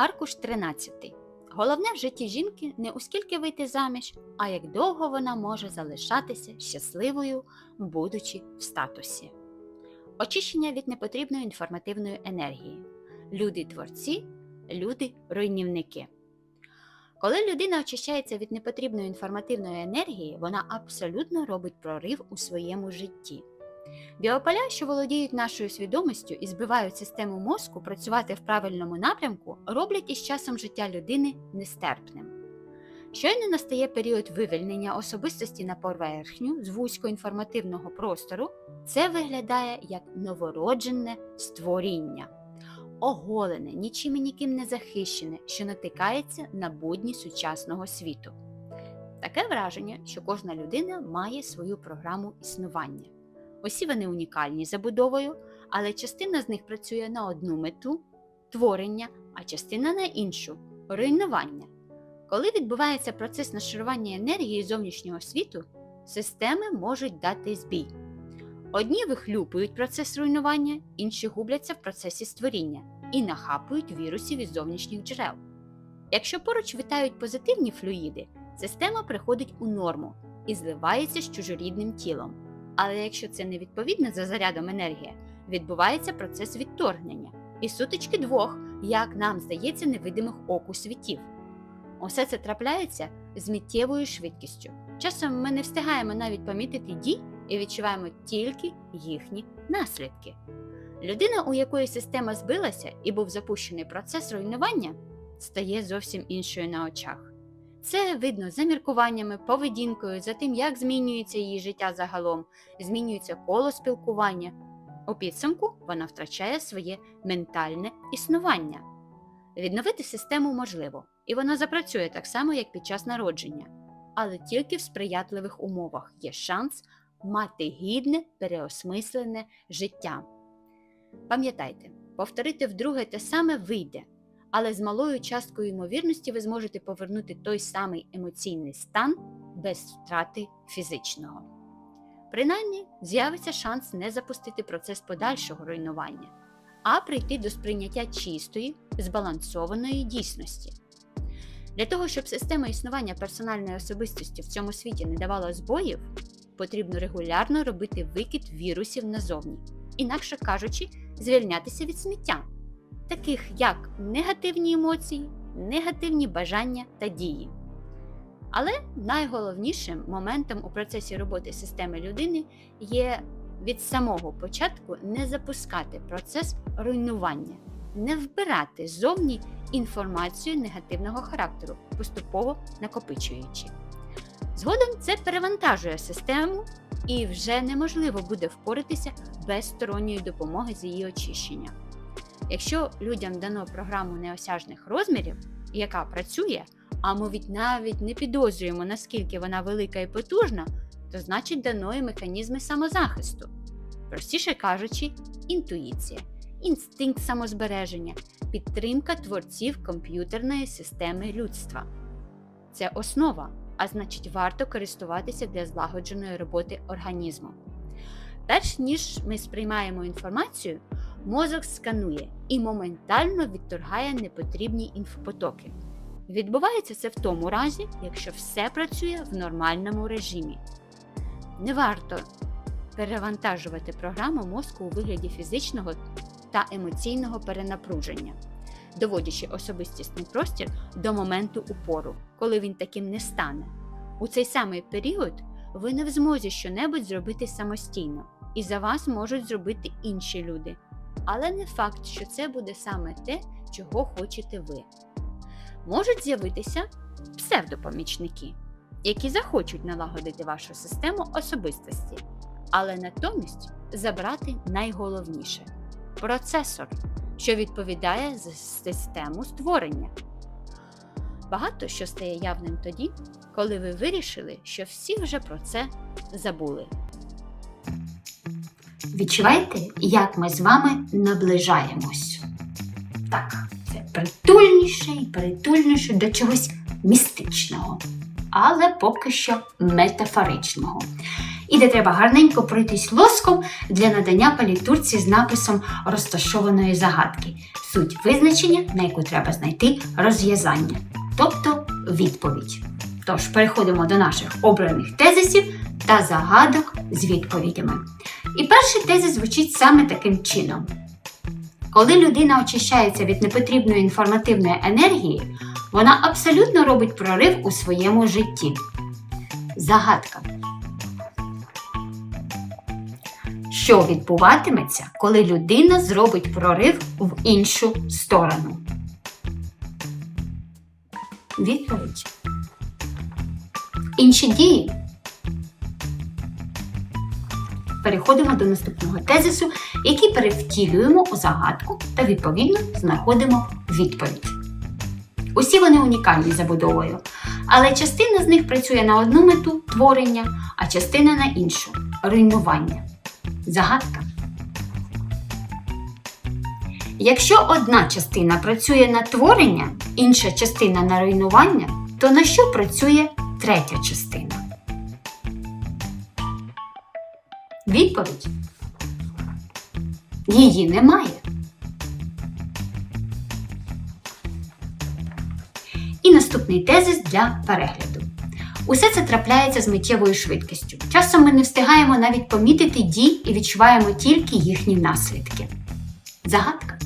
Аркуш 13. Головне в житті жінки не у скільки вийти заміж, а як довго вона може залишатися щасливою, будучи в статусі. Очищення від непотрібної інформативної енергії. Люди творці, люди руйнівники. Коли людина очищається від непотрібної інформативної енергії, вона абсолютно робить прорив у своєму житті. Біополя, що володіють нашою свідомістю і збивають систему мозку працювати в правильному напрямку, роблять із часом життя людини нестерпним. Щойно настає період вивільнення особистості на поверхню з вузькоінформативного простору, це виглядає як новороджене створіння, оголене, нічим і ніким не захищене, що натикається на будні сучасного світу. Таке враження, що кожна людина має свою програму існування. Усі вони унікальні забудовою, але частина з них працює на одну мету творення, а частина на іншу руйнування. Коли відбувається процес нашарування енергії зовнішнього світу, системи можуть дати збій. Одні вихлюпують процес руйнування, інші губляться в процесі створіння і нахапують вірусів із зовнішніх джерел. Якщо поруч витають позитивні флюїди, система приходить у норму і зливається з чужорідним тілом. Але якщо це не відповідна за зарядом енергія, відбувається процес відторгнення і сутички двох, як нам здається, невидимих оку світів. Усе це трапляється з миттєвою швидкістю. Часом ми не встигаємо навіть помітити дій і відчуваємо тільки їхні наслідки. Людина, у якої система збилася і був запущений процес руйнування, стає зовсім іншою на очах. Це видно за міркуваннями, поведінкою, за тим, як змінюється її життя загалом, змінюється коло спілкування. У підсумку вона втрачає своє ментальне існування. Відновити систему можливо, і вона запрацює так само, як під час народження, але тільки в сприятливих умовах є шанс мати гідне, переосмислене життя. Пам'ятайте, повторити вдруге те саме вийде, але з малою часткою ймовірності ви зможете повернути той самий емоційний стан без втрати фізичного. Принаймні, з'явиться шанс не запустити процес подальшого руйнування, а прийти до сприйняття чистої, збалансованої дійсності. Для того, щоб система існування персональної особистості в цьому світі не давала збоїв, потрібно регулярно робити викид вірусів назовні, інакше кажучи, звільнятися від сміття таких як негативні емоції, негативні бажання та дії. Але найголовнішим моментом у процесі роботи системи людини є від самого початку не запускати процес руйнування, не вбирати зовні інформацію негативного характеру, поступово накопичуючи. Згодом це перевантажує систему і вже неможливо буде впоратися без сторонньої допомоги з її очищення. Якщо людям дано програму неосяжних розмірів, яка працює, а ми навіть не підозрюємо, наскільки вона велика і потужна, то значить дано і механізми самозахисту. Простіше кажучи, інтуїція, інстинкт самозбереження, підтримка творців комп'ютерної системи людства. Це основа, а значить, варто користуватися для злагодженої роботи організму. Перш ніж ми сприймаємо інформацію, мозок сканує і моментально відторгає непотрібні інфопотоки. Відбувається це в тому разі, якщо все працює в нормальному режимі. Не варто перевантажувати програму мозку у вигляді фізичного та емоційного перенапруження, доводячи особистісний простір до моменту упору, коли він таким не стане. У цей самий період ви не в змозі щонебудь зробити самостійно, і за вас можуть зробити інші люди. Але не факт, що це буде саме те, чого хочете ви. Можуть з'явитися псевдопомічники, які захочуть налагодити вашу систему особистості, але натомість забрати найголовніше процесор, що відповідає за систему створення. Багато що стає явним тоді, коли ви вирішили, що всі вже про це забули. Відчуваєте, як ми з вами наближаємось? Так, це притульніше і притульніше до чогось містичного, але поки що метафоричного. і де треба гарненько пройтись лоском для надання палітурці з написом розташованої загадки, суть визначення, на яку треба знайти розв'язання, тобто відповідь. Тож переходимо до наших обраних тезисів та загадок з відповідями. І перший тезис звучить саме таким чином. Коли людина очищається від непотрібної інформативної енергії, вона абсолютно робить прорив у своєму житті. Загадка. Що відбуватиметься, коли людина зробить прорив в іншу сторону? Відповідь. Інші дії. Переходимо до наступного тезису, який перевтілюємо у загадку та відповідно знаходимо відповідь. Усі вони унікальні забудовою, але частина з них працює на одну мету творення, а частина на іншу руйнування. Загадка. Якщо одна частина працює на творення, інша частина на руйнування, то на що працює третя частина? Відповідь. Її немає. І наступний тезис для перегляду. Усе це трапляється з миттєвою швидкістю. Часом ми не встигаємо навіть помітити дій і відчуваємо тільки їхні наслідки. Загадка.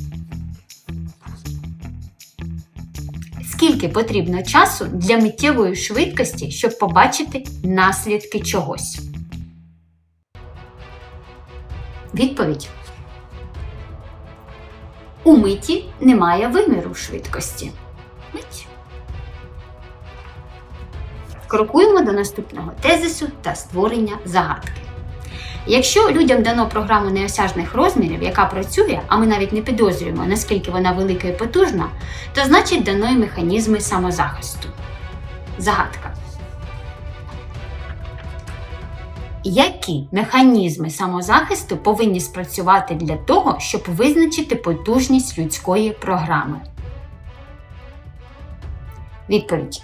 Скільки потрібно часу для миттєвої швидкості, щоб побачити наслідки чогось? Відповідь. У миті немає виміру швидкості. Мить. Крокуємо до наступного тезису та створення загадки. Якщо людям дано програму неосяжних розмірів, яка працює, а ми навіть не підозрюємо, наскільки вона велика і потужна, то значить дано й механізми самозахисту. Загадка. Які механізми самозахисту повинні спрацювати для того, щоб визначити потужність людської програми? Відповідь.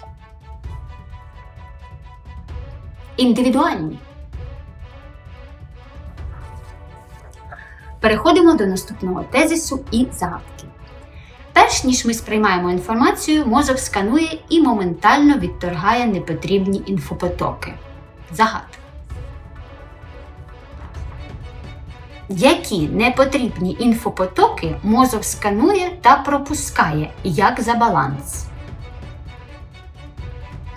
Індивідуальні. Переходимо до наступного тезису і загадки. Перш ніж ми сприймаємо інформацію, мозок сканує і моментально відторгає непотрібні інфопотоки. Загадка. Які непотрібні інфопотоки мозок сканує та пропускає як за баланс?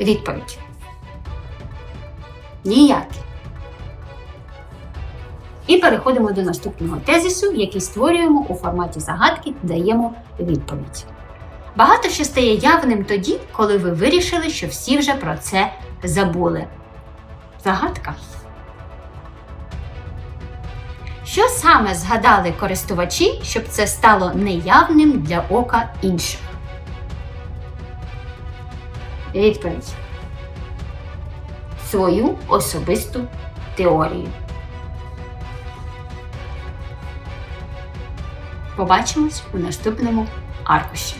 Відповідь. Ніякі. І переходимо до наступного тезису, який створюємо у форматі загадки, даємо відповідь. Багато що стає явним тоді, коли ви вирішили, що всі вже про це забули. Загадка. Що саме згадали користувачі, щоб це стало неявним для ока інших? Відповідь. Свою особисту теорію. Побачимось у наступному аркуші.